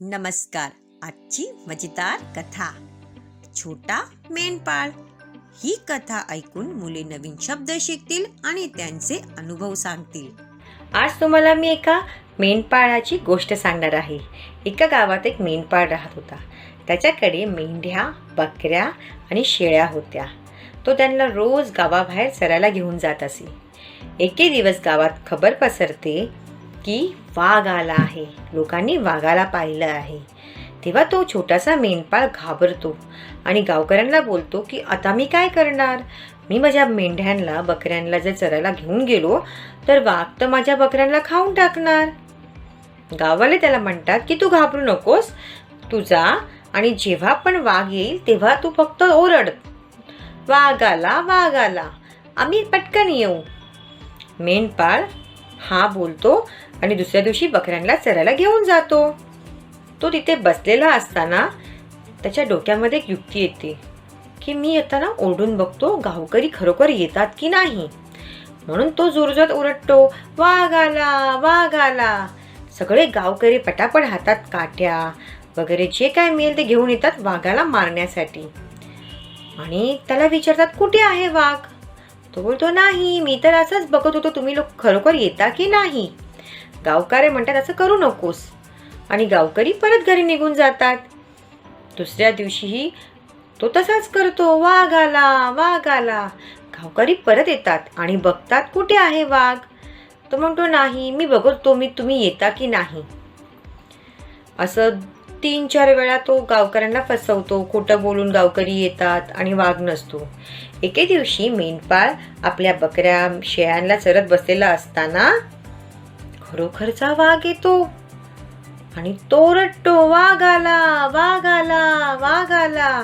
नमस्कार. आजची मजेदार कथा. छोटा मेंढपाळ. ही कथा ऐकून मुले नवीन शब्द शिकतील आणि त्यांचे अनुभव सांगतील. आज तुम्हाला मी एका मेंढपाळाची गोष्ट सांगणार आहे. एका गावात एक मेंढपाळ राहत होता. त्याच्याकडे मेंढ्या बकऱ्या आणि शेळ्या होत्या. तो त्यांना रोज गावाबाहेर चरायला घेऊन जात असे. एके दिवस गावात खबर पसरते की वाघ आला आहे. लोकांनी वाघाला पाहिलं आहे. तेव्हा तो छोटासा मेंढपाळ घाबरतो आणि गावकऱ्यांना बोलतो की आता मी काय करणार? मी माझ्या मेंढ्यांना बकऱ्यांना जर चरायला घेऊन गेलो तर वाघ तर माझ्या बकऱ्यांना खाऊन टाकणार. गाववाले त्याला म्हणतात की तू घाबरू नकोस. तुझा आणि जेव्हा पण वाघ येईल तेव्हा तू फक्त ओरड. वाघ आला वाघ आला. आम्ही पटकन येऊ. मेंढपाळ हा बोलतो आणि दुसऱ्या दिवशी बकऱ्यांना चरायला घेऊन जातो. तो तिथे बसलेला असताना त्याच्या डोक्यामध्ये एक युक्ती येते की मी येताना ओढून ओरडून बघतो गावकरी खरोखर येतात की नाही. म्हणून तो जोरजोरात ओरडतो वाघ आला वाघ आला. सगळे गावकरी पटापट हातात काठ्या वगैरे जे काय मिळेल ते घेऊन येतात वाघाला मारण्यासाठी. आणि त्याला विचारतात कुठे आहे वाघ? तो बोलतो नाही मी तर असंच बघत होतो तुम्ही लोक खरोखर येता की नाही? गावकरी म्हणतात असं करू नकोस. आणि गावकरी परत घरी निघून जातात. दुसऱ्या दिवशीही तो तसाच करतो वाघ आला वाघ आला. गावकरी परत येतात आणि बघतात कुठे आहे वाघ? तो म्हणतो नाही मी बघतो मी तुम्ही येता की नाही? असं तीन चार वेळा तो गावकऱ्यांना फसवतो. खोटं बोलून गावकरी येतात आणि वाघ नसतो. एके दिवशी मेंढपाळ आपल्या बकऱ्या शेळ्यांना चरत बसलेला असताना खरोखरचा वाघ येतो. आणि तो रट्टो वाघ आला वाघ आला वाघ आला.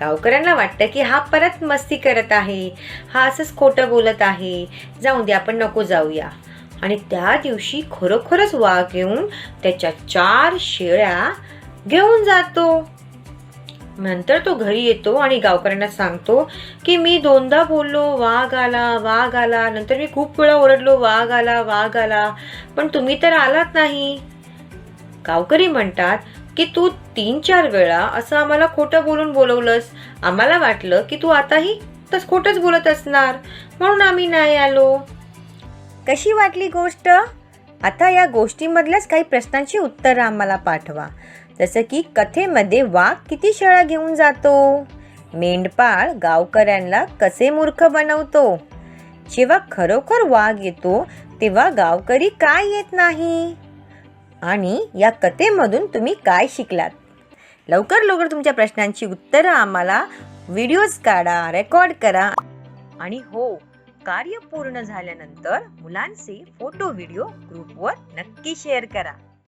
गावकऱ्यांना वाटतं की हा परत मस्ती करत आहे. हा असंच खोटं बोलत आहे. जाऊ दे आपण नको जाऊया. आणि त्या दिवशी खरोखरच वाघ येऊन त्याच्या चार शेळ्या घेऊन जातो. नंतर तो घरी येतो आणि गावकऱ्यांना सांगतो की मी दोनदा बोललो वाघ आला वाघ आला. नंतर मी खूप वेळा ओरडलो वाघ आला वाघ आला. पण तुम्ही तर आलात नाही. गावकरी म्हणतात की तू तीन चार वेळा असं आम्हाला खोटं बोलून बोलवलंस. आम्हाला वाटलं की तू आताही तस खोटंच बोलत असणार. म्हणून आम्ही नाही आलो. कशी वाटली गोष्ट? आता या गोष्टीमधल्याच काही प्रश्नांची उत्तरं आम्हाला पाठवा. जसं की कथेमध्ये वाघ किती शाळा घेऊन जातो. मेंढपाळ गावकऱ्यांना कसे मूर्ख बनवतो. जेव्हा खरोखर वाघ येतो तेव्हा गावकरी काय येत नाही. आणि या कथेमधून तुम्ही काय शिकलात? लवकर लवकर तुमच्या प्रश्नांची उत्तरं आम्हाला व्हिडिओज काढा रेकॉर्ड करा. आणि हो कार्य पूर्ण झाल्यानंतर मुलांचे फोटो व्हिडिओ ग्रुपवर नक्की शेअर करा.